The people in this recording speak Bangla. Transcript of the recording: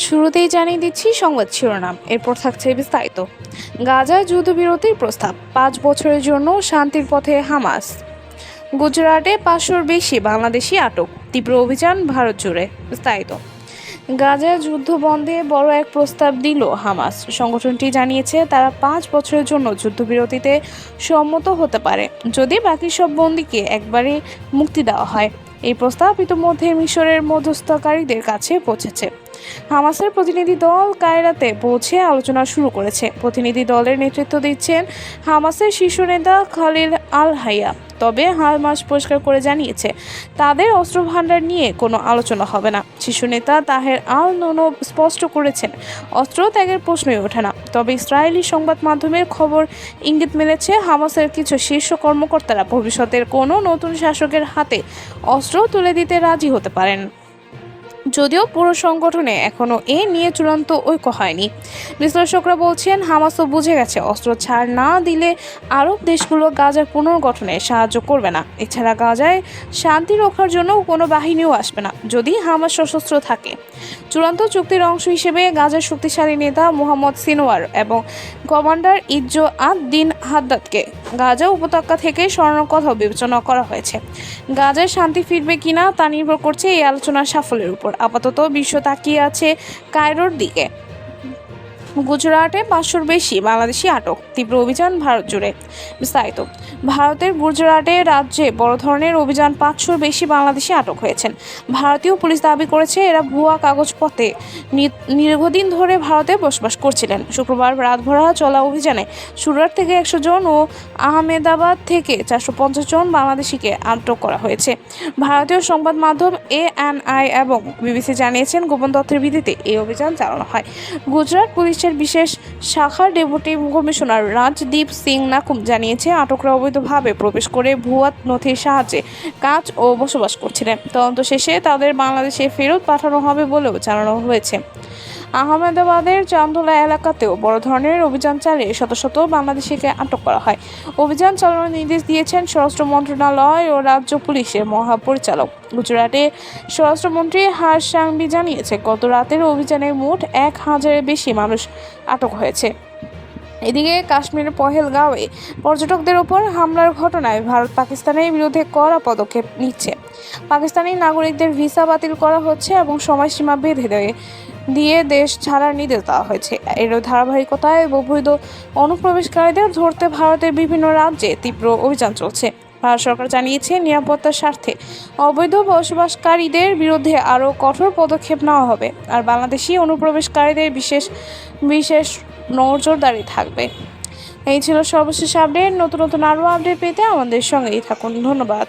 শুরুতেই জানিয়ে দিচ্ছি সংবাদ শিরোনাম, এরপর থাকছে বিস্তারিত। গাজায় যুদ্ধবিরতির প্রস্তাব, পাঁচ বছরের জন্য শান্তির পথে হামাস। গুজরাটে পাঁচশোর বেশি বাংলাদেশি আটক, তীব্র অভিযান ভারত জুড়ে, বিস্তারিত। গাজায় যুদ্ধ বন্ধে বড় এক প্রস্তাব দিল হামাস। সংগঠনটি জানিয়েছে, তারা পাঁচ বছরের জন্য যুদ্ধবিরতিতে সম্মত হতে পারে, যদি বাকি সব বন্দীকে একবারে মুক্তি দেওয়া হয়। এই প্রস্তাব ইতিমধ্যে মিশরের মধ্যস্থকারীদের কাছে পৌঁছেছে। হামাসের প্রতিনিধি দল কায়রাতে পৌঁছে আলোচনা শুরু করেছে। প্রতিনিধি দলের নেতৃত্ব দিচ্ছেন হামাসের শীর্ষ নেতা খালিল আল হাইয়া তবে হামাস পরিষ্কার করে জানিয়েছে, তাদের অস্ত্র ভাণ্ডার নিয়ে কোনো আলোচনা হবে না। শিশু নেতা তাহের আল নোনো স্পষ্ট করেছেন, অস্ত্র ত্যাগের প্রশ্নই ওঠে না। তবে ইসরায়েলি সংবাদ মাধ্যমের খবর ইঙ্গিত মিলেছে, হামাসের কিছু শীর্ষ কর্মকর্তারা ভবিষ্যতের কোনো নতুন শাসকের হাতে অস্ত্র তুলে দিতে রাজি হতে পারেন। যদিও পুরো সংগঠনে এখনও এ নিয়ে চূড়ান্ত ঐক্য হয়নি। বিশ্লেষকরা বলছেন, হামাসও বুঝে গেছে, অস্ত্র ছাড় না দিলে আরব দেশগুলো গাজার পুনর্গঠনে সাহায্য করবে না। এছাড়া গাজায় শান্তি রক্ষার জন্য কোনো বাহিনীও আসবে না, যদি হামাস সশস্ত্র থাকে। চূড়ান্ত চুক্তির অংশ হিসেবে গাজার শক্তিশালী নেতা মোহাম্মদ সিনোয়ার এবং কমান্ডার ইজ্জো আদ দিন হাদ্দাদকে গাজা উপত্যকা থেকে সরানোর কথাও বিবেচনা করা হয়েছে। গাজায় শান্তি ফিরবে কিনা তা নির্ভর করছে এই আলোচনার সাফল্যের উপর। আপাতত বিশ্ব তাকিয়ে আছে কায়রোর দিকে। গুজরাটে পাঁচশোর বেশি বাংলাদেশি আটক। তীব্র অভিযান ভারত জুড়ে। বিস্তারিত। ভারতের গুজরাটে রাজ্যে বড় ধরনের অভিযান পাঁচশোর বেশি বাংলাদেশি আটক হয়েছেন। ভারতীয় পুলিশ দাবি করেছে, এরা ভুয়া কাগজপত্রে দীর্ঘদিন ধরে ভারতে বসবাস করছিলেন। শুক্রবার রাতভরা চলা অভিযানে সুরাট থেকে একশো জন ও আহমেদাবাদ থেকে চারশো পঞ্চাশ জন বাংলাদেশিকে আটক করা হয়েছে। ভারতীয় সংবাদ মাধ্যম এ এন আই এবং বিবিসি জানিয়েছেন, গোপন তথ্যের ভিত্তিতে এই অভিযান চালানো হয়। গুজরাট পুলিশের বিশেষ শাখার ডেপুটি কমিশনার রাজদীপ সিং নাকুম জানিয়েছে, আটকরা অবৈধভাবে প্রবেশ করে ভুয়াত নথির সাহায্যে কাজ ও বসবাস করছিলেন। তদন্ত শেষে তাদের বাংলাদেশে ফেরত পাঠানো হবে বলেও জানানো হয়েছে। আহমেদাবাদের চান্দোলা এলাকাতেও বড় ধরনের অভিযান চালিয়ে শত শত বাংলাদেশিকে আটক করা হয়। অভিযান চালানোর নির্দেশ দিয়েছেন স্বরাষ্ট্র মন্ত্রণালয় ও রাজ্য পুলিশের মহাপরিচালক। গুজরাটে স্বরাষ্ট্রমন্ত্রী হার্ষ সাংভি জানিয়েছে, গত রাতের অভিযানে মোট এক হাজারের বেশি মানুষ আটক হয়েছে। এদিকে কাশ্মীরের পহেলগাঁওয়ে পর্যটকদের ওপর হামলার ঘটনায় ভারত পাকিস্তানের বিরুদ্ধে কড়া পদক্ষেপ নিচ্ছে। পাকিস্তানি নাগরিকদের ভিসা বাতিল করা হচ্ছে এবং সময়সীমা বেঁধে দেয় দিয়ে দেশ ছাড়ার নির্দেশ দেওয়া হয়েছে। এর ধারাবাহিকতায় অবৈধ অনুপ্রবেশকারীদের ধরতে ভারতের বিভিন্ন রাজ্যে তীব্র অভিযান চলছে। ভারত সরকার জানিয়েছে, নিরাপত্তার স্বার্থে অবৈধ বসবাসকারীদের বিরুদ্ধে আরও কঠোর পদক্ষেপ নেওয়া হবে। আর বাংলাদেশি অনুপ্রবেশকারীদের বিশেষ বিশেষ নজরদারি থাকবে। এই ছিল সর্বশেষ আপডেট। নতুন নতুন আরও আপডেট পেতে আমাদের সঙ্গেই থাকুন। ধন্যবাদ।